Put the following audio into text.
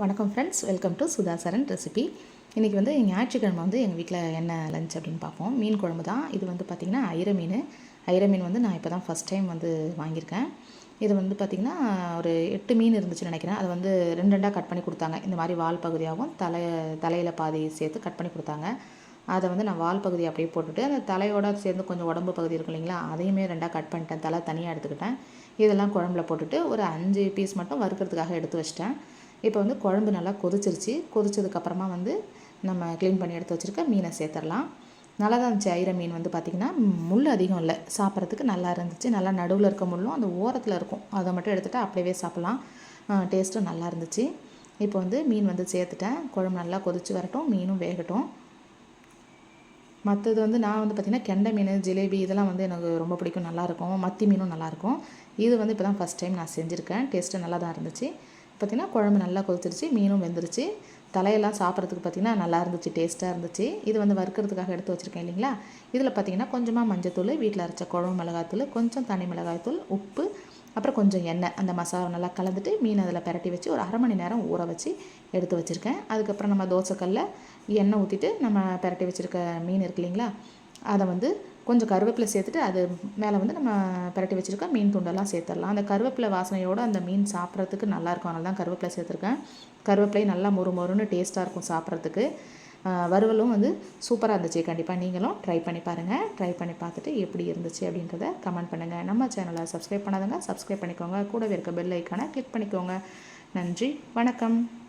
வணக்கம் friends welcome to Sudhasaran recipe இன்றைக்கி வந்து ஞாயிற்றுக்கிழமை வந்து எங்கள் வீட்டில் என்ன லஞ்ச் அப்படின்னு பார்ப்போம். மீன் குழம்பு தான். இது வந்து பார்த்திங்கன்னா ஐர மீன். ஐர மீன் வந்து நான் இப்போ தான் ஃபஸ்ட் டைம் வந்து வாங்கியிருக்கேன். இது வந்து பார்த்திங்கன்னா ஒரு எட்டு மீன் இருந்துச்சுன்னு நினைக்கிறேன். அது வந்து ரெண்டு ரெண்டாக கட் பண்ணி கொடுத்தாங்க. இந்த மாதிரி வால் பகுதியாகவும் தலை தலையில் பாதி சேர்த்து கட் பண்ணி கொடுத்தாங்க. அதை வந்து நான் வால் பகுதி அப்படியே போட்டுட்டு அந்த தலையோட சேர்ந்து கொஞ்சம் உடம்பு பகுதி இருக்கும் இல்லைங்களா அதையுமே ரெண்டாக கட் பண்ணிட்டேன். தலை தனியாக எடுத்துக்கிட்டேன். இதெல்லாம் குழம்புல போட்டுட்டு ஒரு அஞ்சு பீஸ் மட்டும் வறுக்கிறதுக்காக எடுத்து வச்சிட்டேன். இப்போ வந்து குழம்பு நல்லா கொதிச்சிருச்சு. கொதிச்சதுக்கப்புறமா வந்து நம்ம க்ளீன் பண்ணி எடுத்து வச்சுருக்க மீனை சேர்த்துடலாம். நல்லா தான் இருந்துச்சு. ஐர மீன் வந்து பார்த்திங்கன்னா முள் அதிகம் இல்லை. சாப்பிட்றதுக்கு நல்லா இருந்துச்சு. நல்லா நடுவில் இருக்க முள்ளும் அந்த ஓரத்தில் இருக்கும். அதை மட்டும் எடுத்துகிட்டு அப்படியே சாப்பிட்லாம். டேஸ்ட்டும் நல்லா இருந்துச்சு. இப்போ வந்து மீன் வந்து சேர்த்துட்டேன். குழம்பு நல்லா கொதிச்சு வரட்டும். மீனும் வேகட்டும். மற்றது வந்து நான் வந்து பார்த்திங்கன்னா கெண்டை மீன் ஜிலேபி இதெல்லாம் வந்து எனக்கு ரொம்ப பிடிக்கும். நல்லாயிருக்கும் மத்தி மீனும் நல்லாயிருக்கும் இது வந்து இப்போ தான் ஃபஸ்ட் டைம் நான் செஞ்சுருக்கேன். டேஸ்ட்டு நல்லா தான் இருந்துச்சு. பார்த்திங்கன்னா குழம்பு நல்லா கொதிச்சிருச்சு மீனும் வெந்துருச்சு. தலையெல்லாம் சாப்பிட்றதுக்கு பார்த்திங்கன்னா நல்லா இருந்துச்சு டேஸ்ட்டாக இருந்துச்சு. இது வந்து வறுக்கிறதுக்காக எடுத்து வச்சுருக்கேன் இல்லைங்களா? இதில் பார்த்திங்கன்னா கொஞ்சமாக மஞ்சத்தூள் வீட்டில் அரைச்ச குழம்பு மிளகாத்தூள் கொஞ்சம் தனி மிளகாய்த்தூள் உப்பு அப்புறம் கொஞ்சம் எண்ணெய். அந்த மசாலா நல்லா கலந்துட்டு மீன் அதில் பரட்டி வச்சு ஒரு அரை மணி நேரம் ஊற வச்சு எடுத்து வச்சுருக்கேன். அதுக்கப்புறம் நம்ம தோசைக்கல்லில் எண்ணெய் ஊற்றிட்டு நம்ம பரட்டி வச்சுருக்க மீன் இருக்கு இல்லைங்களா? அதை வந்து கொஞ்சம் கருவேப்பிலை சேர்த்துட்டு அது மேலே வந்து நம்ம பரட்டி வச்சுருக்க மீன் துண்டெல்லாம் சேர்த்துடலாம். அந்த கருவேப்பிலை வாசனையோடு அந்த மீன் சாப்பிட்றதுக்கு நல்லாயிருக்கும் அதனால தான் கருவேப்பிலை சேர்த்துருக்கேன். கருவேப்பிலையும் நல்லா மொறு மொறுன்னு டேஸ்ட்டாக இருக்கும் சாப்பிட்றதுக்கு. வறுவலும் வந்து சூப்பராக இருந்துச்சு. கண்டிப்பாக நீங்களும் ட்ரை பண்ணி பாருங்கள் ட்ரை பண்ணி பார்த்துட்டு எப்படி இருந்துச்சு அப்படின்றத கமெண்ட் பண்ணுங்கள் நம்ம சேனலை சப்ஸ்கிரைப் பண்ணாதவங்க சப்ஸ்கிரைப் பண்ணிக்கோங்க. கூடவே இருக்க பெல் ஐக்கானை கிளிக் பண்ணிக்கோங்க. நன்றி. வணக்கம்.